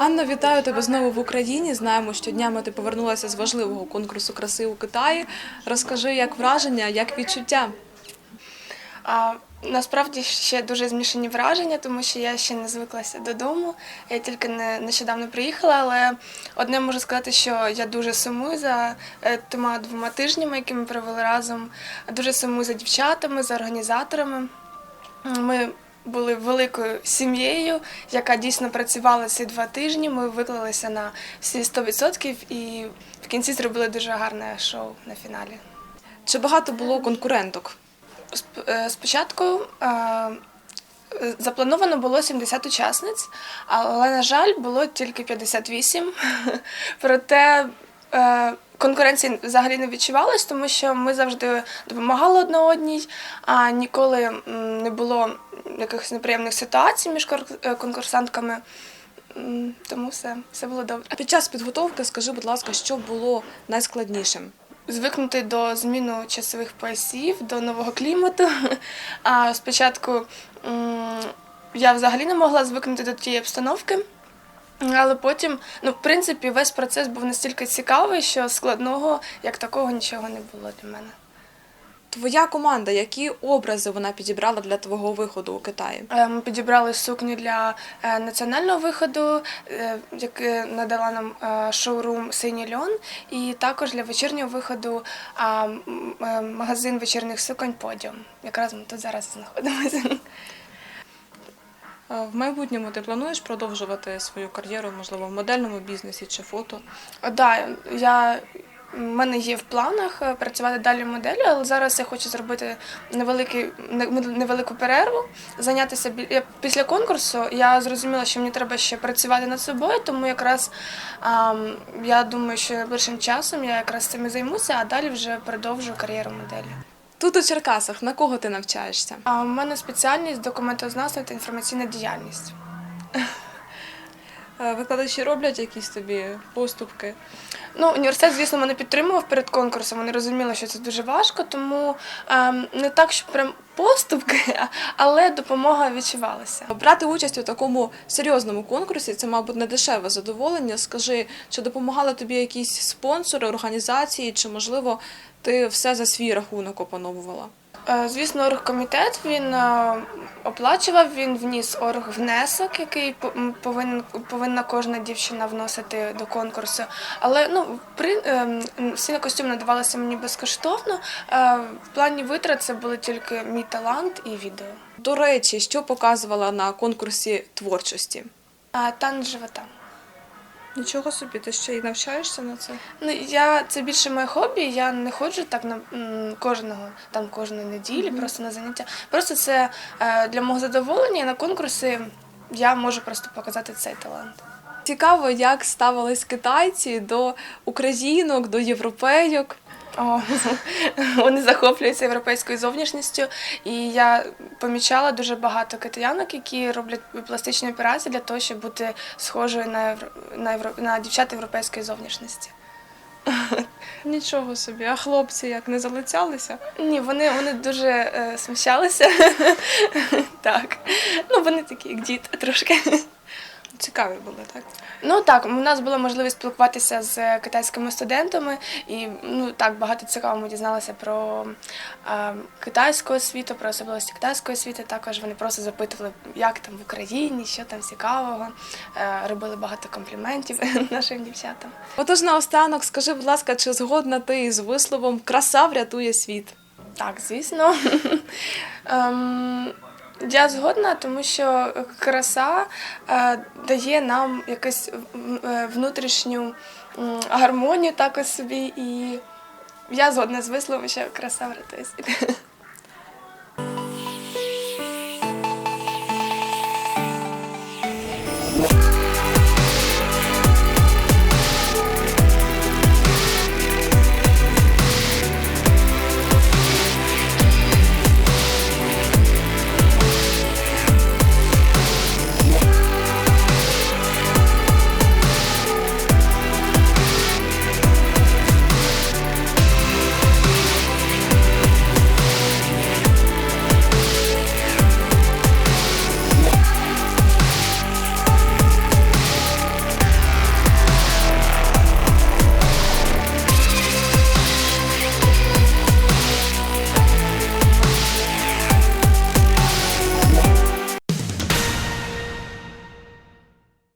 Анна, вітаю тебе знову в Україні. Знаємо, що днями ти повернулася з важливого конкурсу краси у Китаї. Розкажи, як враження, як відчуття. А, насправді ще дуже змішані враження, тому що я ще не звиклася додому. Я тільки не нещодавно приїхала, але одне можу сказати, що я дуже сумую за е, тима двома тижнями, які ми провели разом. Дуже сумую за дівчатами, за організаторами. Ми були великою сім'єю, яка дійсно працювала ці два тижні. Ми виклалися на всі 100% і в кінці зробили дуже гарне шоу на фіналі. Чи багато було конкуренток? Е, Спочатку е, заплановано було 70 учасниць, але, на жаль, було тільки 58. Проте конкуренції взагалі не відчувалось, тому що ми завжди допомагали одна одній, а ніколи не було якихось неприємних ситуацій між е, конкурсантками. Тому все, все було добре. А під час підготовки скажи, будь ласка, що було найскладнішим? звикнути до зміну часових поясів, до нового клімату. А спочатку я взагалі не могла звикнути до тієї обстановки. Але потім, ну, в принципі, весь процес був настільки цікавий, що складного як такого нічого не було для мене. Твоя команда, які образи вона підібрала для твого виходу у Китаї? Е, Ми підібрали сукню для е, національного виходу, е, яке надала нам шоурум Синій льон, і також для вечірнього виходу магазин вечірніх суконь Подіум. Якраз ми тут зараз знаходимося. В майбутньому ти плануєш продовжувати свою кар'єру, можливо, в модельному бізнесі чи фото? О, Да, я в мене є в планах е, працювати далі в моделі, але зараз я хочу зробити невеликий, не- невелику перерву, зайнятися після конкурсу. Я зрозуміла, що мені треба ще працювати над собою, тому якраз ам, я думаю, що найближчим часом я якраз цим і займуся, а далі вже продовжу кар'єру моделі. Тут у Черкасах на кого ти навчаєшся? А у мене спеціальність документознавство та інформаційна діяльність. Викладачі роблять якісь тобі поступки? Ну, університет, звісно, мене підтримував перед конкурсом. Вони розуміли, що це дуже важко, тому ем, не так, що прям поступки, але допомога відчувалася. Брати участь у такому серйозному конкурсі це, мабуть, не дешеве задоволення. Скажи, чи допомагали тобі якісь спонсори, організації, чи можливо ти все за свій рахунок опановувала? Е, Звісно, оргкомітет він е, оплачував, він вніс оргвнесок, який по- повинен повинна кожна дівчина вносити до конкурсу. Але ну при ем, всі костюми надавалися мені безкоштовно. Е, В плані витрат це були тільки мій талант і відео. До речі, що показувала на конкурсі творчості? А танець живота. Нічого собі, ти ще й навчаєшся на це? Ну я це більше моє хобі. Я не ходжу так на м, кожного там кожної неділі, просто на заняття. Просто це е, для мого задоволення. На конкурси я можу просто показати цей талант. Цікаво, як ставились китайці до українок, до європейок. О, вони захоплюються європейською зовнішністю, і я помічала дуже багато китаянок, які роблять пластичні операції для того, щоб бути схожою на євро... на, євро... на дівчат європейської зовнішності. Нічого собі, а хлопці як не залицялися? Ні, вони, вони дуже е, смущалися. так. Ну, вони такі, як діти трошки. Цікаві були, так? Ну так, у нас була можливість спілкуватися з китайськими студентами, і ну так багато цікаво ми дізналися про е, китайську освіту, про особливості китайської освіти. Також вони просто запитували, як там в Україні, що там цікавого. Е, робили багато компліментів нашим дівчатам. Отож, наостанок, скажи, будь ласка, чи згодна ти з висловом краса врятує світ? Так, звісно. Я згодна, тому що краса е, дає нам якусь е, внутрішню гармонію також собі. І я згодна з висловом, що краса врятує світ. Thank